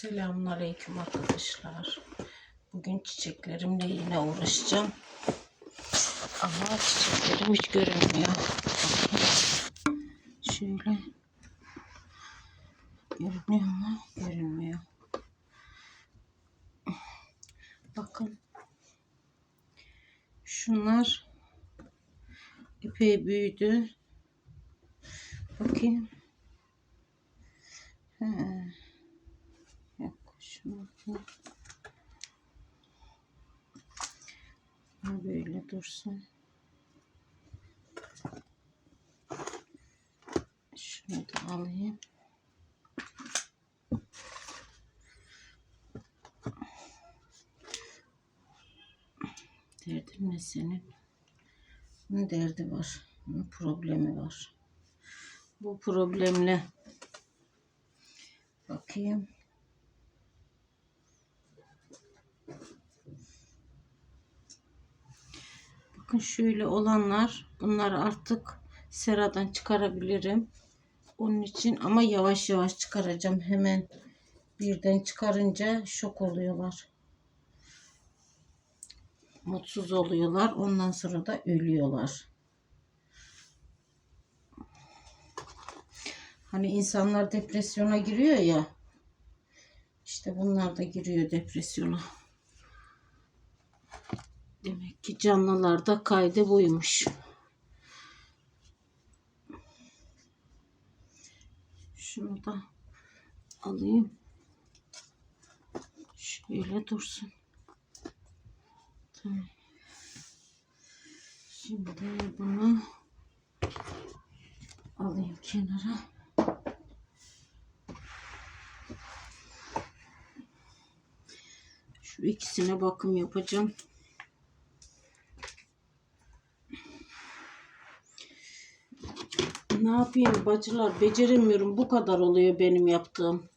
Selamünaleyküm arkadaşlar. Bugün çiçeklerimle yine uğraşacağım. Ama çiçeklerim hiç görünmüyor. Şöyle. Görünüyor mu? Görünmüyor. Bakın. Şunlar epey büyüdü. Bakayım. He. Bu böyle dursun. Şunu da alayım. Derdin ne senin? Bunun derdi var. Bunun problemi var. Bu problemle bakayım. Bakın şöyle olanlar bunları artık seradan çıkarabilirim. Onun için ama yavaş yavaş çıkaracağım. Hemen birden çıkarınca şok oluyorlar. Mutsuz oluyorlar. Ondan sonra da ölüyorlar. Hani insanlar depresyona giriyor ya. İşte bunlar da giriyor depresyona. Demek ki canlılarda kaydı buymuş. Şunu da alayım. Şöyle dursun. Şimdi bunu alayım kenara. Şu ikisine bakım yapacağım. Ne yapayım bacılar beceremiyorum. Bu kadar oluyor benim yaptığım.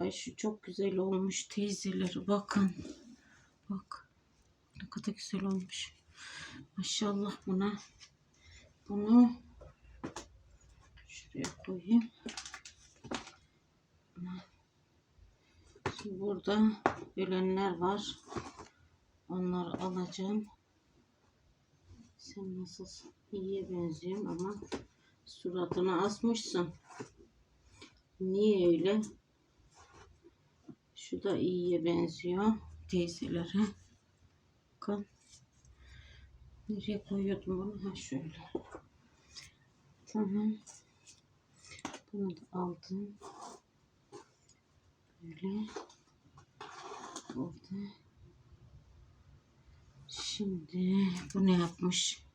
Ay şu çok güzel olmuş teyzeleri bakın. Bak ne kadar güzel olmuş. Maşallah buna. Bunu şuraya koyayım. Şimdi burada ölenler var. Onları alacağım. Sen nasılsın? İyiye benziyorsun ama suratını asmışsın. Niye öyle? Şu da iyiye benziyor teyzelere. Bakın. Nereye koyuyordum bunu? Ha şöyle. Tamam. Bunu da aldım. Böyle. Burada. Şimdi bu ne yapmış?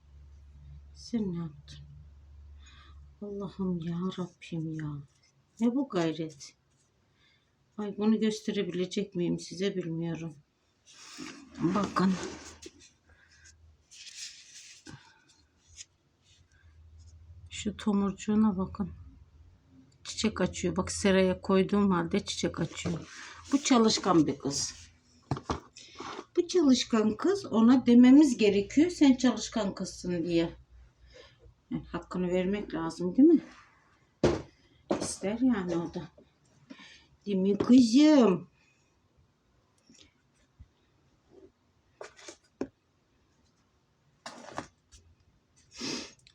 Sen ne yaptın? Allah'ım ya Rabbim ya. Ne bu gayret? Ay bunu gösterebilecek miyim size bilmiyorum. Bakın. Şu tomurcuğuna bakın. Çiçek açıyor. Bak seraya koyduğum halde çiçek açıyor. Bu çalışkan bir kız. Bu çalışkan kız ona dememiz gerekiyor. Sen çalışkan kızsın diye. Hakkını vermek lazım değil mi? İster yani o da. Değil mi kızım?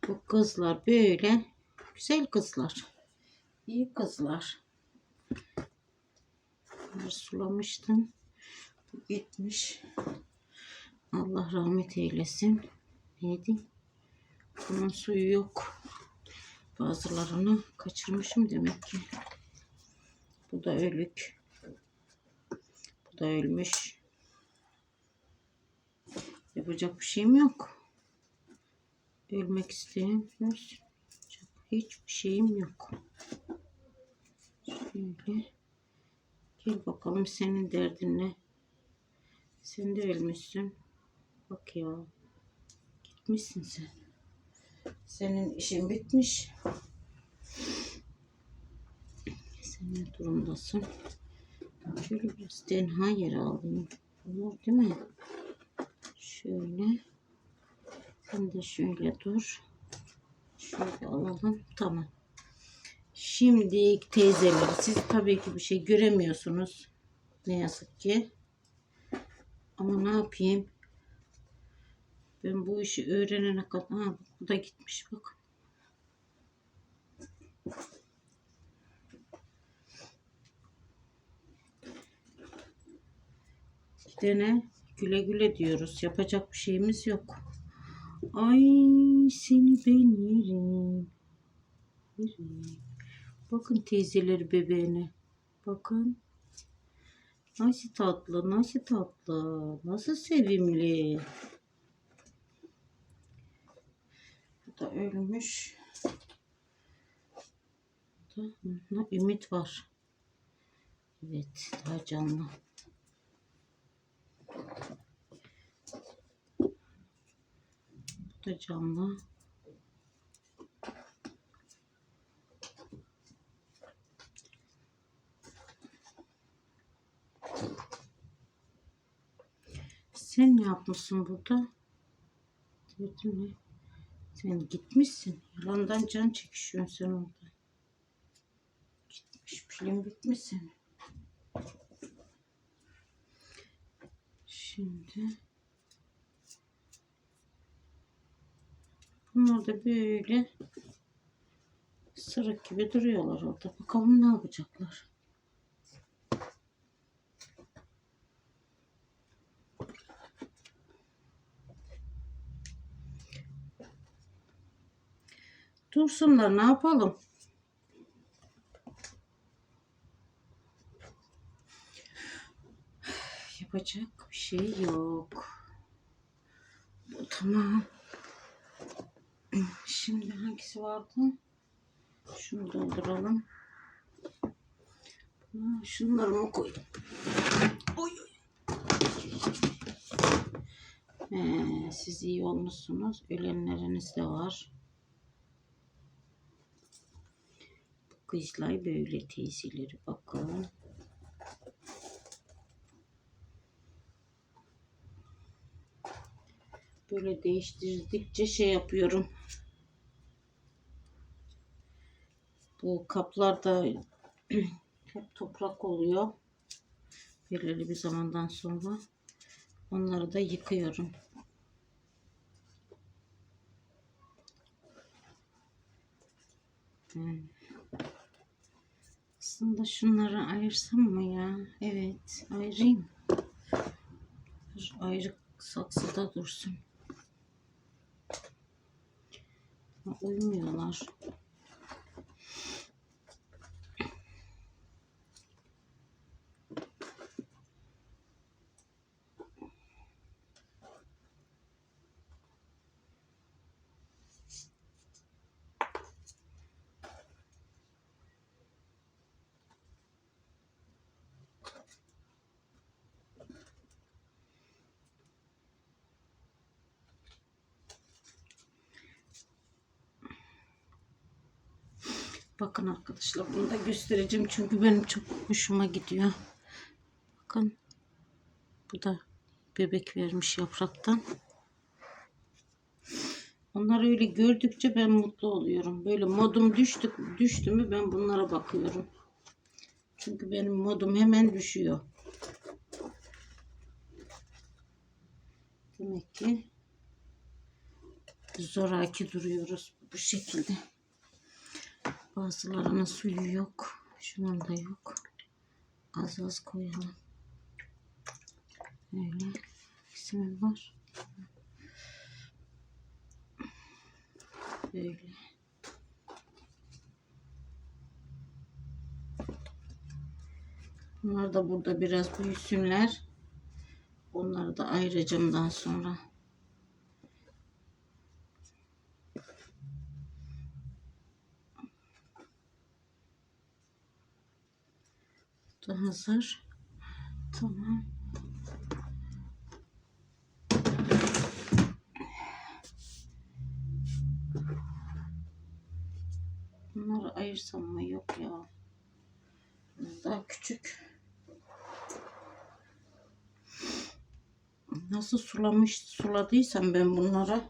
Bu kızlar böyle güzel kızlar. İyi kızlar. Bunları sulamıştım. Bu gitmiş. Allah rahmet eylesin. Neydi? Bunun suyu yok. Bazılarını kaçırmışım demek ki. Bu da ölük. Bu da ölmüş. Yapacak bir şeyim yok. Ölmek isteyen. Hiçbir şeyim yok. Şöyle. Gel bakalım senin derdin ne? Sen de ölmüşsün. Bak ya. Gitmişsin sen. Senin işin bitmiş. Sen ne durumdasın? Şöyle biraz tenha yere alayım. Olur değil mi? Şöyle. Sen de şöyle dur. Şöyle alalım. Tamam. Şimdi teyzeleri siz tabii ki bir şey göremiyorsunuz. Ne yazık ki. Ama ne yapayım? Ben bu işi öğrenene kadar ha, bu da gitmiş bak. Gidene güle güle diyoruz. Yapacak bir şeyimiz yok. Ay seni ben yerim. Bakın teyzeleri bebeğine. Bakın. Nasıl tatlı, nasıl tatlı, nasıl sevimli. Da ölmüş. Bu da, hı, ümit var. Evet, daha canlı. Bu da canlı. Sen ne yapmışsın burada? Dedim mi? Sen gitmişsin. Yalandan can çekişiyorsun sen orada. Gitmiş pilin bitmiş senin. Şimdi bunlar da böyle sırık gibi duruyorlar orada. Bakalım ne yapacaklar. Dursunlar ne yapalım? Yapacak bir şey yok. Bu tamam. Şimdi hangisi vardı? Şunu dolduralım. Şunları mı koydum? Oy, oy. Ee, siz iyi olmuşsunuz. Ölenleriniz de var. Kızlar böyle teyzeleri bakın. Böyle değiştirdikçe şey yapıyorum. Bu kaplarda hep toprak oluyor. Belirli bir zamandan sonra onları da yıkıyorum. Hmm. Aslında şunları ayırsam mı ya? Evet, ayırayım. Dur, ayrı saksıda dursun. Ha. Bakın arkadaşlar bunu da göstereceğim çünkü benim çok hoşuma gidiyor. Bakın bu da bebek vermiş yapraktan. Onları öyle gördükçe ben mutlu oluyorum. Böyle modum düştü, düştü mü ben bunlara bakıyorum. Çünkü benim modum hemen düşüyor. Demek ki zoraki duruyoruz bu şekilde. Bazılarının suyu yok. Şunun da yok. Az az koyalım. Öyle. İsmi var. Böyle. Bunlar da burada biraz büyüsünler. Onları da ayıracağım daha sonra. Da hazır. Tamam. Bunları ayırsam mı? Yok ya. Daha küçük. Nasıl sulamış, suladıysam ben bunlara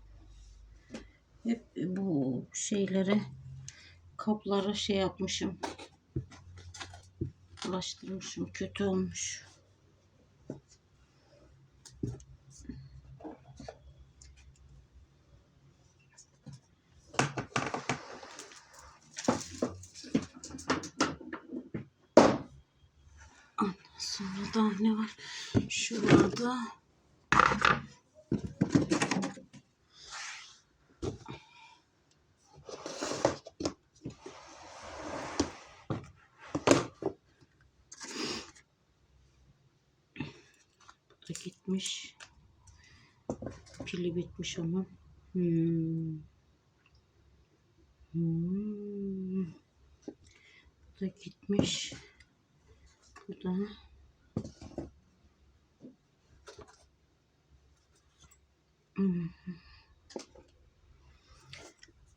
hep bu şeylere kaplara şey yapmışım. Bulaştırmışım. Kötü olmuş. Ondan sonra da ne var? Şurada. Gitmiş. Pili bitmiş onun. Hmm. Hmm. Bu da gitmiş. Bu da Hmm.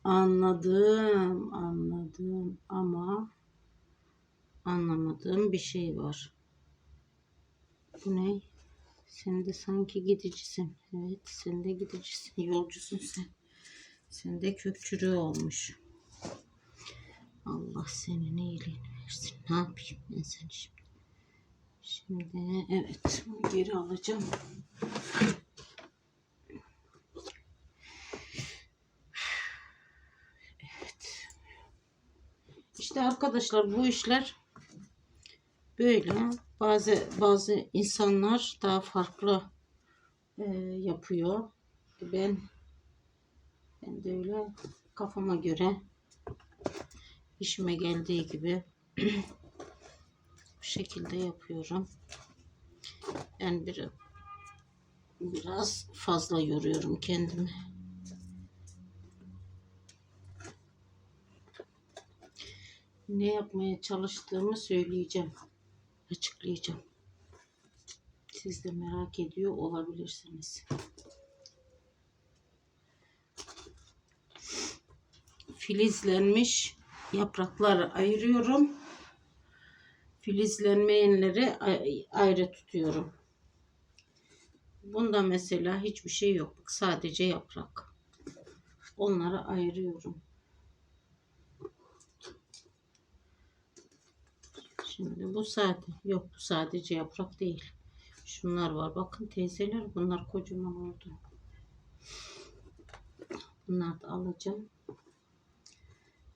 Anladım, anladım ama anlamadığım bir şey var. Bu ne? Sen de sanki gidicisin. Evet, sen de gidicisin. Yolcusun sen. Sen de kök olmuş. Allah senin iyiliğini versin. Ne yapayım ben seni şimdi? Şimdi evet geri alacağım. Evet. İşte arkadaşlar bu işler böyle. Bazı bazı insanlar daha farklı e, yapıyor. Ben ben de öyle kafama göre işime geldiği gibi bu şekilde yapıyorum. Ben bir, biraz fazla yoruyorum kendimi. Ne yapmaya çalıştığımı söyleyeceğim. Açıklayacağım. Siz de merak ediyor olabilirsiniz. Filizlenmiş yapraklar ayırıyorum. Filizlenmeyenleri ay- ayrı tutuyorum. Bunda mesela hiçbir şey yok. Sadece yaprak. Onları ayırıyorum. Şimdi bu sade. Yok bu sadece yaprak değil. Şunlar var. Bakın teyzeler bunlar kocaman oldu. Bunları da alacağım.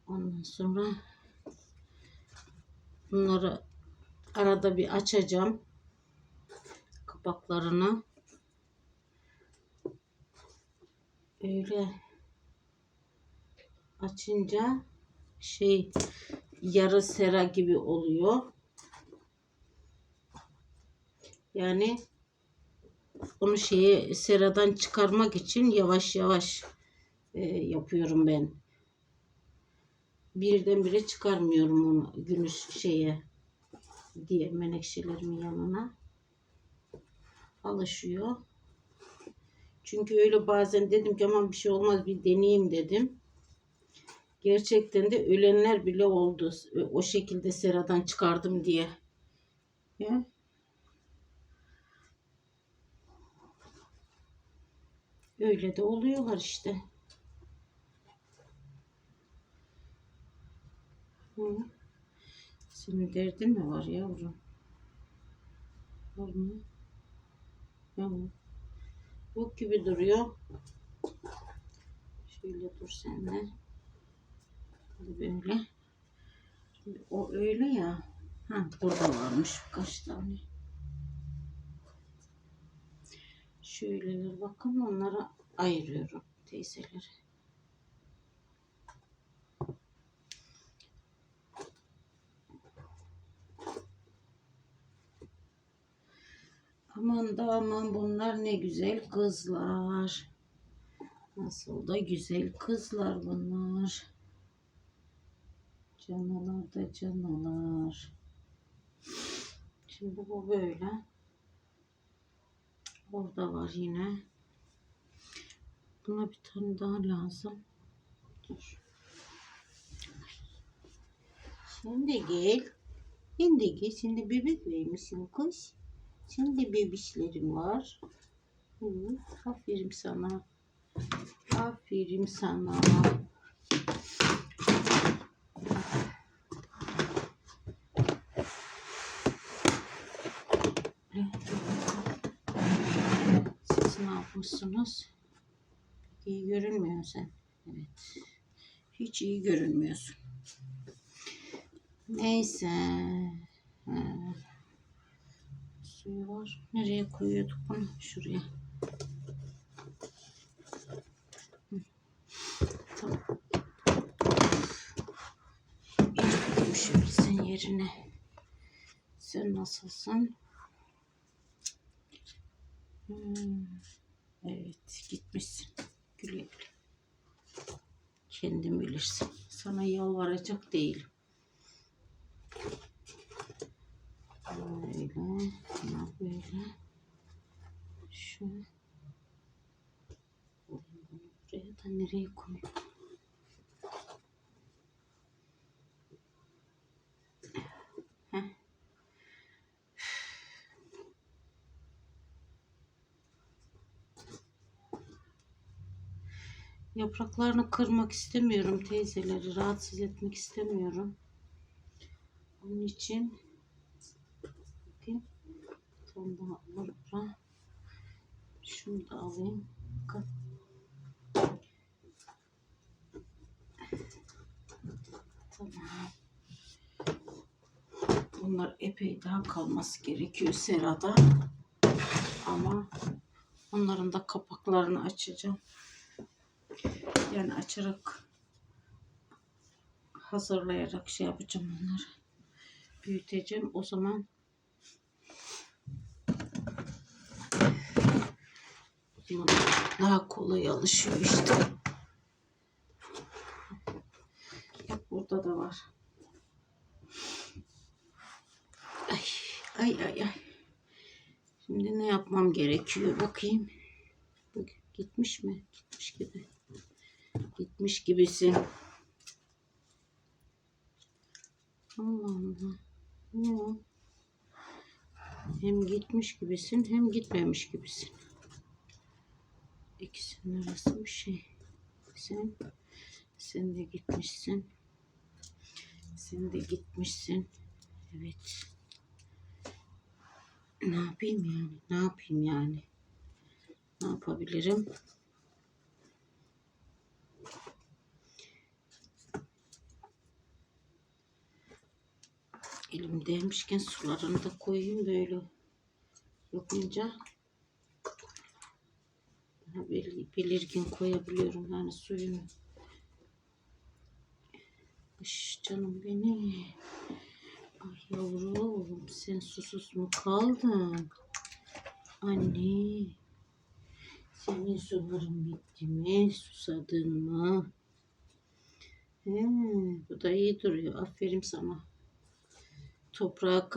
Ondan sonra bunları arada bir açacağım. Kapaklarını. Öyle açınca şey yarı sera gibi oluyor. Yani onu şeye seradan çıkarmak için yavaş yavaş e, yapıyorum ben. Birdenbire çıkarmıyorum onu gümüş şeye diye menekşelerimin yanına. Alışıyor. Çünkü öyle bazen dedim ki aman bir şey olmaz bir deneyeyim dedim. Gerçekten de ölenler bile oldu. O şekilde seradan çıkardım diye. Ya. Öyle de oluyorlar işte. Hı. Senin derdin mi var yavrum? Var mı? Yok. Yok gibi duruyor. Şöyle dur sen de. Böyle. Şimdi o öyle ya. Ha burada varmış kaç tane. Şöyleler bakın onlara ayırıyorum teyzeleri. Aman da aman bunlar ne güzel kızlar. Nasıl da güzel kızlar bunlar. Canalar da canalar. Şimdi bu böyle. Orada var yine. Buna bir tane daha lazım. Dur. De gel. De gel. De bebek vermişsin kız. Senin de bebişlerin var. Hı, aferin sana. Aferin sana. Ne yapmışsınız? İyi görünmüyorsun sen. Evet. Hiç iyi görünmüyorsun. Neyse. Suyu var. Nereye koyuyorduk bunu? Şuraya. Tamam. İyice koymuşsun yerine. Sen nasılsın? Hmm. Evet gitmişsin. Güle güle. Kendin bilirsin. Sana yalvaracak değilim. Böyle. Buna böyle. Şu. Buraya da nereye koyayım? Heh. Yapraklarını kırmak istemiyorum teyzeleri. Rahatsız etmek istemiyorum. Onun için bakayım. Tane daha var. Şunu da alayım. Bakın. Tamam. Bunlar epey daha kalması gerekiyor serada. Ama onların da kapaklarını açacağım. Yani açarak hazırlayarak şey yapacağım onları. Büyüteceğim. O zaman daha kolay alışıyor işte. Burada da var. Ay ay ay ay. Şimdi ne yapmam gerekiyor bakayım. Bak, gitmiş mi? Gitmiş. Gitmiş gibisin. Hem gitmiş gibisin hem gitmemiş gibisin. İkisinin arası bir şey. Sen, sen de gitmişsin. Sen de gitmişsin. Evet. Ne yapayım yani? Ne yapayım yani? Ne yapabilirim? Elimdeymişken sularını da koyayım böyle yapınca belirgin koyabiliyorum yani suyunu. Iş canım beni. Ay yavrum sen susuz mu kaldın? Anne. Senin suların bitti mi? Susadın mı? He, bu da iyi duruyor. Aferin sana. Toprağa